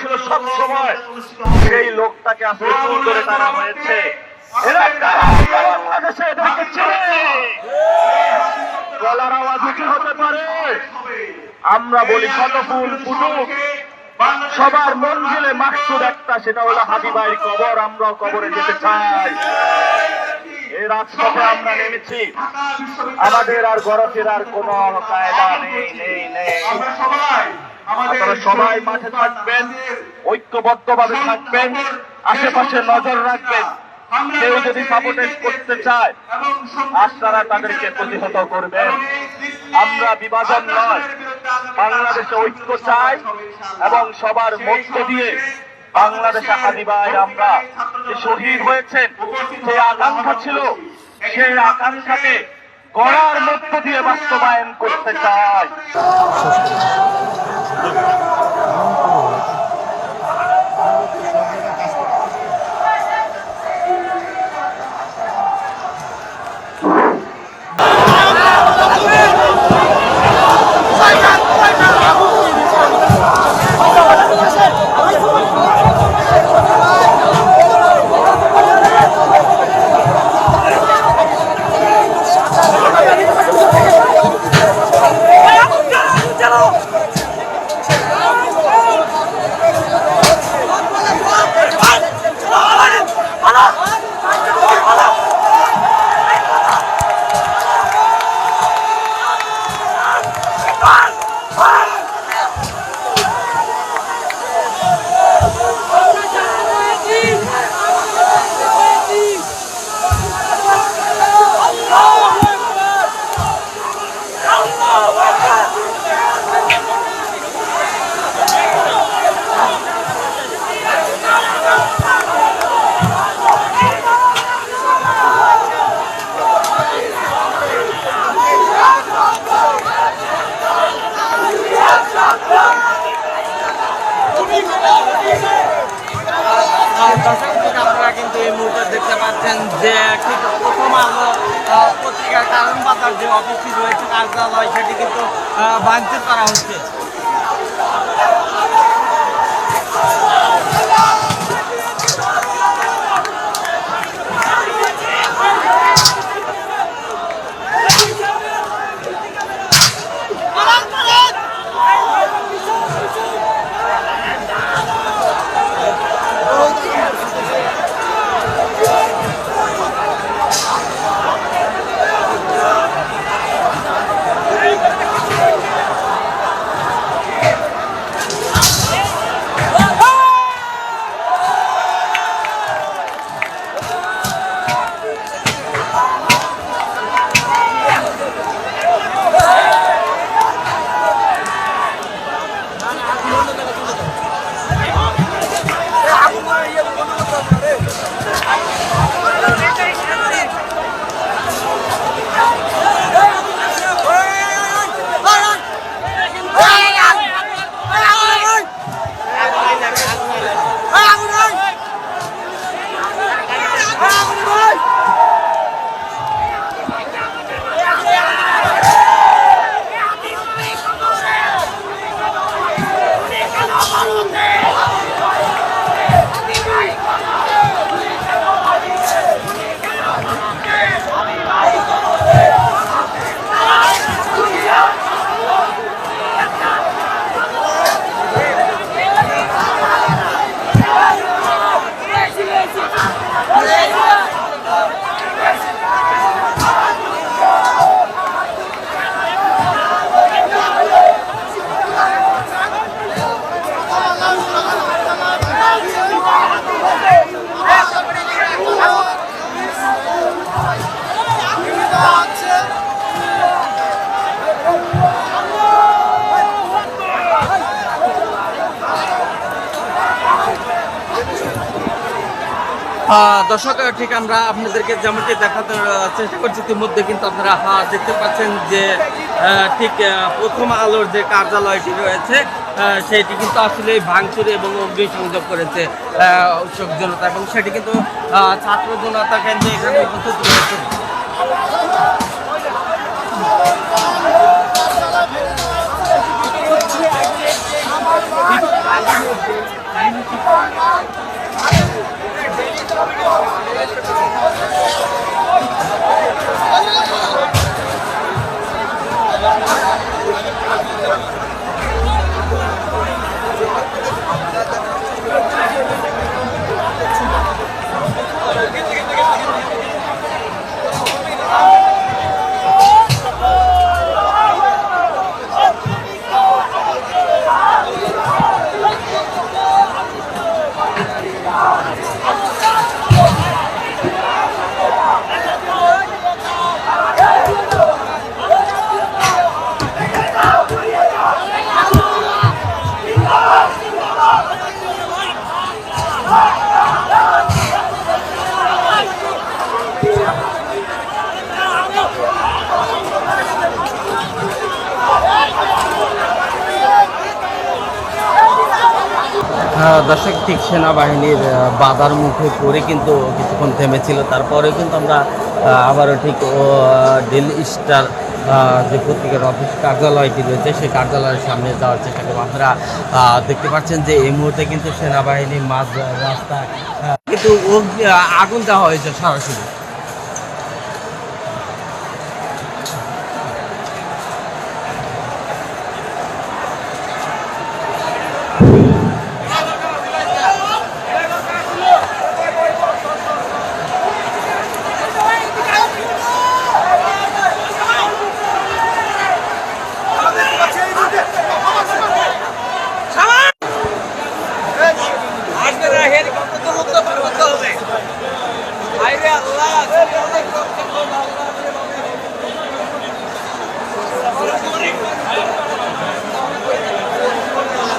ছিল সব সময় সেই লোকটাকে আসলে চুল ধরে টানা হয়েছে। বাংলাদেশে এদেরকে চেনে। গলার আওয়াজ উঁচু হতে পারে। আমরা বলি শত ফুল ফুটুক। সবার মঞ্জিলে মাকসুদ একটা সেটা হলো হাবিবাই কবর আমরাও কবরে যেতে চাই। এই রাজপথে আমরা নেমেছি। আমাদের আর গরফের আর কোন কায়দা নেই নেই নেই। আপনারা সবাই মাঠে থাকবেন ঐক্যবদ্ধ ভাবে থাকবেন আশেপাশে নজর রাখবেন। কেউ যদি সাপোর্টেজ করতে চায় আপনারা তাদেরকে প্রতিহত করবেন। আমরা বিভাজন নয় বাংলাদেশে ঐক্য চাই এবং সবার মধ্য দিয়ে বাংলাদেশে হাদিবাই আমরা যে শহীদ হয়েছেন যে আকাঙ্ক্ষা ছিল সেই আকাঙ্ক্ষাকে গড়ার মধ্য দিয়ে বাস্তবায়ন করতে চাই। পাচ্ছেন যে প্রথম আলো পত্রিকার কারণ বাজার যে অফিসটি রয়েছে কার্যালয় সেটি কিন্তু ভাঙচুর করা হচ্ছে। দর্শক ঠিক আমরা আপনাদেরকে যেমনটি দেখাতে চেষ্টা করছি, ইতিমধ্যে কিন্তু আপনারা দেখতে পাচ্ছেন যে ঠিক প্রথম আলোর যে কার্যালয়টি রয়েছে সেটি কিন্তু আসলে ভাঙচুর এবং অগ্নিসংযোগ করেছে উৎসব জনতা এবং সেটি কিন্তু ছাত্র জনতা কেন্দ্রে এখানে উপস্থিত রয়েছে। দর্শক ঠিক সেনাবাহিনীর বাধার মুখে পড়ে কিন্তু কিছুক্ষণ থেমেছিল। তারপরে কিন্তু আমরা আবারও ঠিক ডেলি স্টার যে পত্রিকার অফিস কার্যালয়টি রয়েছে, সেই কার্যালয়ের সামনে যাওয়ার চেষ্টা করব। আপনারা দেখতে পাচ্ছেন যে এই মুহূর্তে কিন্তু সেনাবাহিনী মাঝ, রাস্তায় কিন্তু আগুন দেওয়া হয়েছে সরাসরি।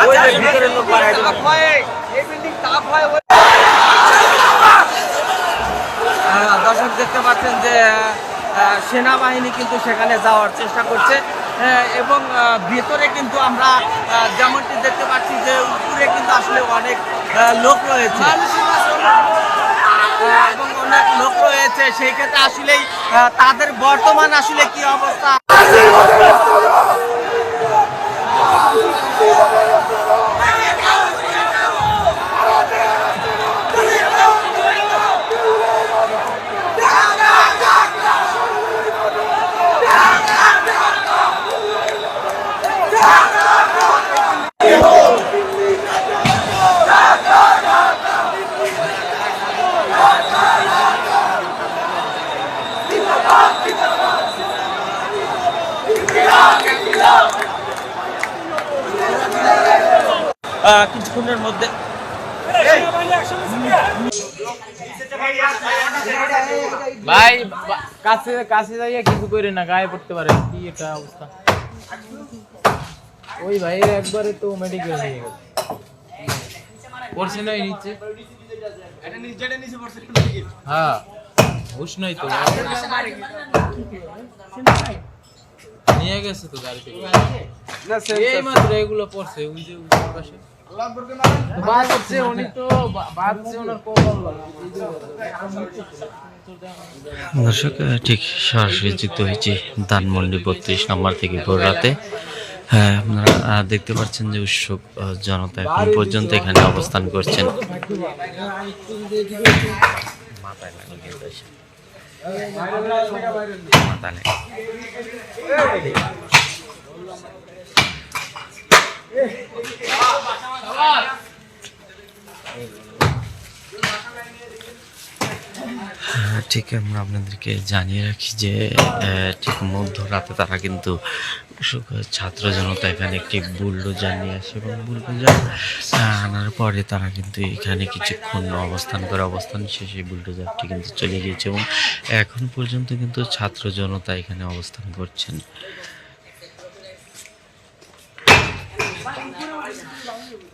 ওই যে ভিতরের লোক বাড়ায় দিল। আহ, দর্শক দেখতে পাচ্ছেন যে সেনাবাহিনী কিন্তু সেখানে যাওয়ার চেষ্টা করছে। এবং ভেতরে কিন্তু আমরা যেমনটি দেখতে পাচ্ছি যে উপরে কিন্তু আসলে অনেক লোক রয়েছে। এবং অনেক লোক রয়েছে। সেই ক্ষেত্রে আসলেই তাদের বর্তমান আসলে কি অবস্থা? কিছুক্ষণের মধ্যে। ভাই কাছে কাছে যাইয়া কিছু করে না গায়ে পড়তে পারে। কি এটা অবস্থা। ওই ভাই একবারে তো মেডিকেল হয়ে গেছে। পড়ছে না নিচে? হ্যাঁ হুশ নাই তো। নিয়ে গেছে তো গাড়ি থেকে। এই মাত্র এগুলো পড়ছে ওই যে পাশে দর্শক ঠিক সরাসরি যুক্ত হয়েছি ধানমন্ডি বত্রিশ নম্বর থেকে ভোর রাতে। হ্যাঁ আপনারা দেখতে পাচ্ছেন যে উৎসব জনতা এখন পর্যন্ত এখানে অবস্থান করছেন। মাথায় ঠিক, আমরা আপনাদেরকে জানিয়ে রাখি যে ঠিক মধ্যরাতে তারা কিন্তু ছাত্র জনতা এখানে একটি বুলডোজার নিয়ে আসে এবং বুলডোজার আনার পরে তারা কিন্তু এখানে কিছুক্ষণ অবস্থান করে অবস্থান শেষে বুলডোজারটি কিন্তু চলে গিয়েছে এবং এখন পর্যন্ত কিন্তু ছাত্র জনতা এখানে অবস্থান করছেন। 是不是